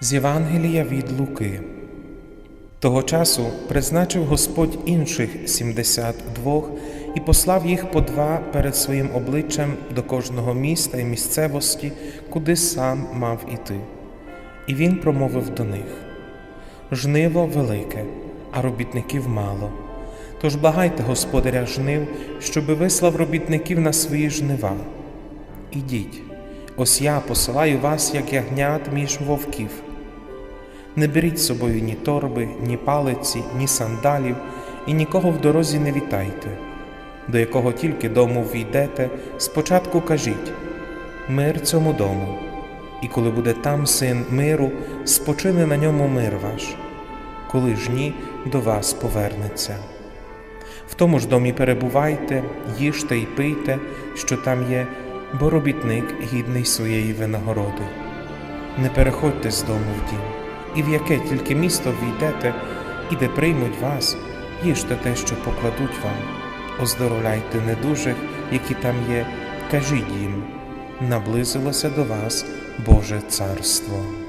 З Євангелія від Луки. Того часу призначив Господь інших сімдесят двох і послав їх по два перед своїм обличчям до кожного міста і місцевості, куди сам мав іти. І він промовив до них: Жниво велике, а робітників мало. Тож благайте господаря жнив, щоби вислав робітників на свої жнива. Ідіть, ось я посилаю вас, як ягнят між вовків. Не беріть з собою ні торби, ні палиці, ні сандалів, і нікого в дорозі не вітайте. До якого тільки дому війдете, спочатку кажіть мир цьому дому, і коли буде там син миру, спочине на ньому мир ваш, коли ж ні, до вас повернеться. В тому ж домі перебувайте, їжте й пийте, що там є, бо робітник гідний своєї винагороди. Не переходьте з дому в дім, і в яке тільки місто війдете, і де приймуть вас, їжте те, що покладуть вам, оздоровляйте недужих, які там є, кажіть їм, наблизилося до вас Боже Царство.